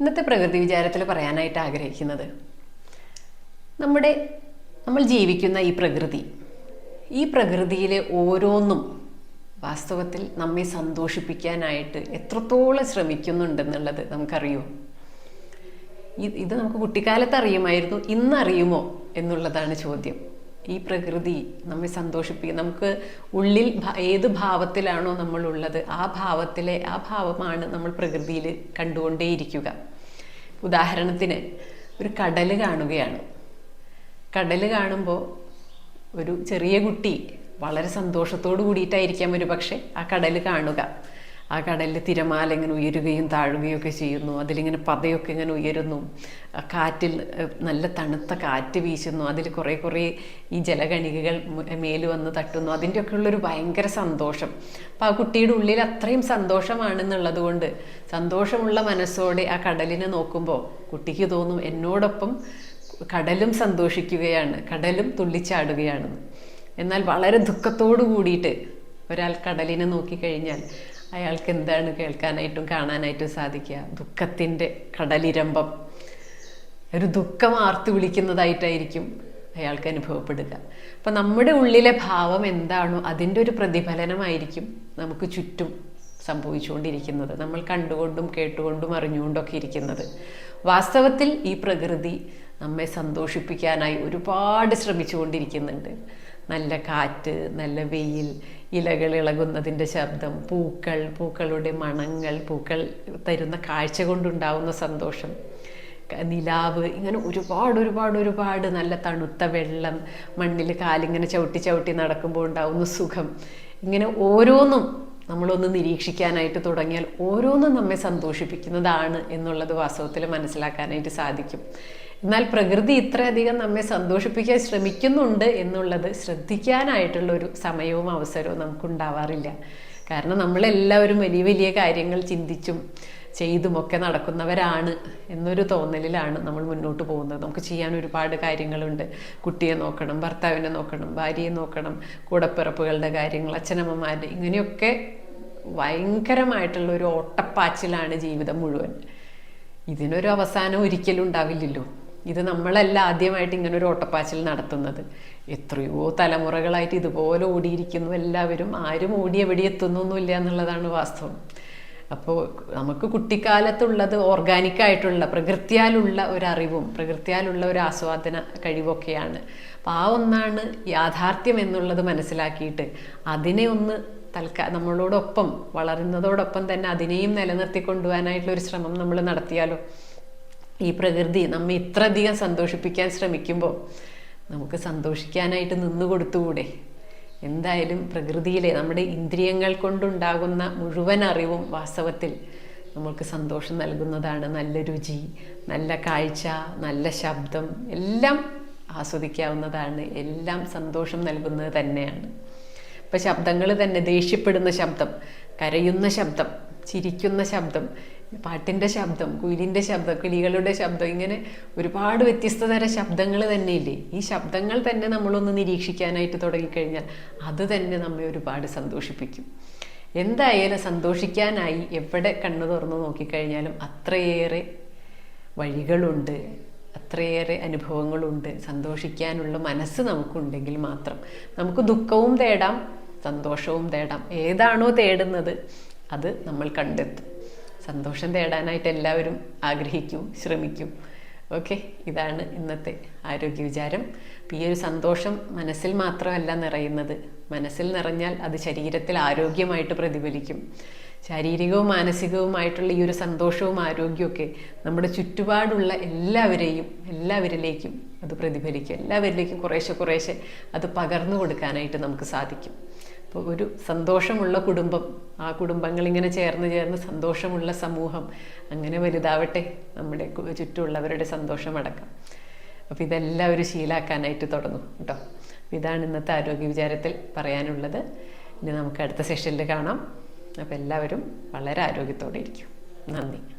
ഇന്നത്തെ പ്രകൃതി വിചാരത്തിൽ പറയാനായിട്ട് ആഗ്രഹിക്കുന്നത്. നമ്മുടെ നമ്മൾ ജീവിക്കുന്ന ഈ പ്രകൃതി ഈ പ്രകൃതിയിലെ ഓരോന്നും വാസ്തവത്തിൽ നമ്മെ സന്തോഷിപ്പിക്കാനായിട്ട് എത്രത്തോളം ശ്രമിക്കുന്നുണ്ടെന്നുള്ളത് നമുക്കറിയുമോ ഇത് നമുക്ക് കുട്ടിക്കാലത്ത് അറിയുമായിരുന്നു ഇന്നറിയുമോ എന്നുള്ളതാണ് ചോദ്യം. ഈ പ്രകൃതി നമ്മെ സന്തോഷിപ്പിക്കും. നമുക്ക് ഉള്ളിൽ ഏത് ഭാവത്തിലാണോ നമ്മളുള്ളത് ആ ഭാവത്തിലെ ആ ഭാവമാണ് നമ്മൾ പ്രകൃതിയിൽ കണ്ടുകൊണ്ടേയിരിക്കുക. ഉദാഹരണത്തിന് ഒരു കടൽ കാണുകയാണ്. കടൽ കാണുമ്പോൾ ഒരു ചെറിയ കുട്ടി വളരെ സന്തോഷത്തോടു കൂടിയിട്ടായിരിക്കാം ഒരു പക്ഷേ ആ കടൽ കാണുക. ആ കടലിൽ തിരമാല ഇങ്ങനെ ഉയരുകയും താഴുകയും ഒക്കെ ചെയ്യുന്നു. അതിലിങ്ങനെ പതയൊക്കെ ഇങ്ങനെ ഉയരുന്നു. കാറ്റിൽ നല്ല തണുത്ത കാറ്റ് വീശുന്നു. അതിൽ കുറേ കുറേ ഈ ജലകണികകൾ മു- മേൽ വന്ന് തട്ടുന്നു. അതിന്റെയൊക്കെ ഉള്ളൊരു ഭയങ്കര സന്തോഷം. അപ്പോൾ ആ കുട്ടിയുടെ ഉള്ളിൽ അത്രയും സന്തോഷമാണെന്നുള്ളത് കൊണ്ട് സന്തോഷമുള്ള മനസ്സോടെ ആ കടലിനെ നോക്കുമ്പോൾ കുട്ടിക്ക് തോന്നും എന്നോടൊപ്പം കടലും സന്തോഷിക്കുകയാണ്. കടലും തുള്ളിച്ചാടുകയാണെന്ന് എന്നാൽ വളരെ ദുഃഖത്തോടു കൂടിയിട്ട് ഒരാൾ കടലിനെ നോക്കിക്കഴിഞ്ഞാൽ അയാൾക്ക് എന്താണ് കേൾക്കാനായിട്ടും കാണാനായിട്ടും സാധിക്കുക. ദുഃഖത്തിന്റെ കടലിരമ്പം. ഒരു ദുഃഖം ആർത്തു വിളിക്കുന്നതായിട്ടായിരിക്കും അയാൾക്ക് അനുഭവപ്പെടുക. അപ്പം നമ്മുടെ ഉള്ളിലെ ഭാവം എന്താണോ അതിന്റെ ഒരു പ്രതിഫലനമായിരിക്കും നമുക്ക് ചുറ്റും സംഭവിച്ചുകൊണ്ടിരിക്കുന്നത്. നമ്മൾ കണ്ടുകൊണ്ടും കേട്ടുകൊണ്ടും അറിഞ്ഞുകൊണ്ടൊക്കെ ഇരിക്കുന്നത്. വാസ്തവത്തിൽ ഈ പ്രകൃതി നമ്മെ സന്തോഷിപ്പിക്കാനായി ഒരുപാട് ശ്രമിച്ചുകൊണ്ടിരിക്കുന്നുണ്ട്. നല്ല കാറ്റ് നല്ല വെയിൽ ഇലകൾ ഇളകുന്നതിന്റെ ശബ്ദം പൂക്കൾ പൂക്കളുടെ മണങ്ങൾ പൂക്കൾ തരുന്ന കാഴ്ച കൊണ്ടുണ്ടാവുന്ന സന്തോഷം. നിലാവ് ഇങ്ങനെ ഒരുപാട് ഒരുപാട് ഒരുപാട് നല്ല തണുത്ത വെള്ളം മണ്ണിൽ കാലിങ്ങനെ ചവിട്ടി ചവിട്ടി നടക്കുമ്പോൾ ഉണ്ടാവുന്ന സുഖം. ഇങ്ങനെ ഓരോന്നും നമ്മളൊന്ന് നിരീക്ഷിക്കാനായിട്ട് തുടങ്ങിയാൽ ഓരോന്നും നമ്മെ സന്തോഷിപ്പിക്കുന്നതാണ് എന്നുള്ളത് വാസ്തവത്തിൽ മനസ്സിലാക്കാനായിട്ട് സാധിക്കും. എന്നാൽ പ്രകൃതി ഇത്രയധികം നമ്മെ സന്തോഷിപ്പിക്കാൻ ശ്രമിക്കുന്നുണ്ട് എന്നുള്ളത് ശ്രദ്ധിക്കാനായിട്ടുള്ള ഒരു സമയവും അവസരവും നമുക്കുണ്ടാവാറില്ല. കാരണം നമ്മളെല്ലാവരും വലിയ വലിയ കാര്യങ്ങൾ ചിന്തിച്ചും ചെയ്തുമൊക്കെ നടക്കുന്നവരാണ് എന്നൊരു തോന്നലിലാണ് നമ്മൾ മുന്നോട്ട് പോകുന്നത്. നമുക്ക് ചെയ്യാൻ ഒരുപാട് കാര്യങ്ങളുണ്ട്. കുട്ടിയെ നോക്കണം ഭർത്താവിനെ നോക്കണം ഭാര്യയെ നോക്കണം കൂടപ്പിറപ്പുകളുടെ കാര്യങ്ങൾ അച്ഛനമ്മമാരുടെ ഇങ്ങനെയൊക്കെ ഭയങ്കരമായിട്ടുള്ള ഒരു ഓട്ടപ്പാച്ചിലാണ് ജീവിതം മുഴുവൻ. ഇതിനൊരു അവസാനം ഒരിക്കലും ഉണ്ടാവില്ലല്ലോ. ഇത് നമ്മളല്ല ആദ്യമായിട്ട് ഇങ്ങനെ ഒരു ഓട്ടപ്പാച്ചിൽ നടത്തുന്നത്. എത്രയോ തലമുറകളായിട്ട് ഇതുപോലെ ഓടിയിരിക്കുന്നു എല്ലാവരും. ആരും ഓടി എവിടെ എത്തുന്നൊന്നുമില്ല എന്നുള്ളതാണ് വാസ്തവം. അപ്പോൾ നമുക്ക് കുട്ടിക്കാലത്തുള്ളത് ഓർഗാനിക് ആയിട്ടുള്ള പ്രകൃതിയാലുള്ള ഒരു അറിവും പ്രകൃത്യാലുള്ള ഒരു ആസ്വാദന കഴിവൊക്കെയാണ്. അപ്പോൾ ആ ഒന്നാണ് യാഥാർത്ഥ്യം എന്നുള്ളത് മനസ്സിലാക്കിയിട്ട് അതിനെ ഒന്ന് തൽക്കാ നമ്മളോടൊപ്പം വളരുന്നതോടൊപ്പം തന്നെ അതിനെയും നിലനിർത്തി കൊണ്ടുപോകാനായിട്ടുള്ള ഒരു ശ്രമം നമ്മൾ നടത്തിയാലോ? ഈ പ്രകൃതി നമ്മെ ഇത്രയധികം സന്തോഷിപ്പിക്കാൻ ശ്രമിക്കുമ്പോൾ നമുക്ക് സന്തോഷിക്കാനായിട്ട് നിന്ന് കൊടുത്തുകൂടെ എന്തായാലും പ്രകൃതിയിലെ നമ്മുടെ ഇന്ദ്രിയങ്ങൾ കൊണ്ടുണ്ടാകുന്ന മുഴുവൻ അറിവും വാസ്തവത്തിൽ നമുക്ക് സന്തോഷം നൽകുന്നതാണ്. നല്ല രുചി നല്ല കാഴ്ച നല്ല ശബ്ദം എല്ലാം ആസ്വദിക്കാവുന്നതാണ്. എല്ലാം സന്തോഷം നൽകുന്നത് തന്നെയാണ്. ഇപ്പം ശബ്ദങ്ങൾ തന്നെ ദേഷ്യപ്പെടുന്ന ശബ്ദം കരയുന്ന ശബ്ദം ചിരിക്കുന്ന ശബ്ദം പാട്ടിന്റെ ശബ്ദം കുയിലിന്റെ ശബ്ദം കിളികളുടെ ശബ്ദം ഇങ്ങനെ ഒരുപാട് വ്യത്യസ്ത തരം ശബ്ദങ്ങൾ തന്നെയില്ലേ? ഈ ശബ്ദങ്ങൾ തന്നെ നമ്മളൊന്ന് നിരീക്ഷിക്കാനായിട്ട് തുടങ്ങിക്കഴിഞ്ഞാൽ അത് തന്നെ നമ്മെ ഒരുപാട് സന്തോഷിപ്പിക്കും. എന്തായാലും സന്തോഷിക്കാനായി എവിടെ കണ്ണു തുറന്ന് നോക്കിക്കഴിഞ്ഞാലും അത്രയേറെ വഴികളുണ്ട് അത്രയേറെ അനുഭവങ്ങളുണ്ട്. സന്തോഷിക്കാനുള്ള മനസ്സ് നമുക്കുണ്ടെങ്കിൽ മാത്രം നമുക്ക് ദുഃഖവും തേടാം സന്തോഷവും തേടാം. ഏതാണോ തേടുന്നത് അത് നമ്മൾ കണ്ടെത്തും. സന്തോഷം തേടാനായിട്ട് എല്ലാവരും ആഗ്രഹിക്കും ശ്രമിക്കും. ഓക്കെ ഇതാണ് ഇന്നത്തെ ആരോഗ്യ വിചാരം ഈ ഒരു സന്തോഷം മനസ്സിൽ മാത്രമല്ല നിറയുന്നത്. മനസ്സിൽ നിറഞ്ഞാൽ അത് ശരീരത്തിൽ ആരോഗ്യമായിട്ട് പ്രതിഫലിക്കും. ശാരീരികവും മാനസികവുമായിട്ടുള്ള ഈ ഒരു സന്തോഷവും ആരോഗ്യമൊക്കെ നമ്മുടെ ചുറ്റുപാടുള്ള എല്ലാവരെയും എല്ലാവരിലേക്കും അത് പ്രതിഫലിക്കും. എല്ലാവരിലേക്കും കുറേശ്ശെ കുറേശ്ശെ അത് പകർന്നു കൊടുക്കാനായിട്ട് നമുക്ക് സാധിക്കും. അപ്പോൾ ഒരു സന്തോഷമുള്ള കുടുംബം ആ കുടുംബങ്ങൾ ഇങ്ങനെ ചേർന്ന് ചേർന്ന് സന്തോഷമുള്ള സമൂഹം അങ്ങനെ വലുതാവട്ടെ നമ്മുടെ ചുറ്റുമുള്ളവരുടെ സന്തോഷമടക്കം അപ്പോൾ ഇതെല്ലാം ഒരു ശീലാക്കാനായിട്ട് തുടങ്ങും കേട്ടോ. ഇതാണ് ഇന്നത്തെ ആരോഗ്യ വിചാരത്തിൽ പറയാനുള്ളത്. ഇനി നമുക്ക് അടുത്ത സെഷനിൽ കാണാം. അപ്പോൾ എല്ലാവരും വളരെ ആരോഗ്യത്തോടെ ഇരിക്കും. നന്ദി.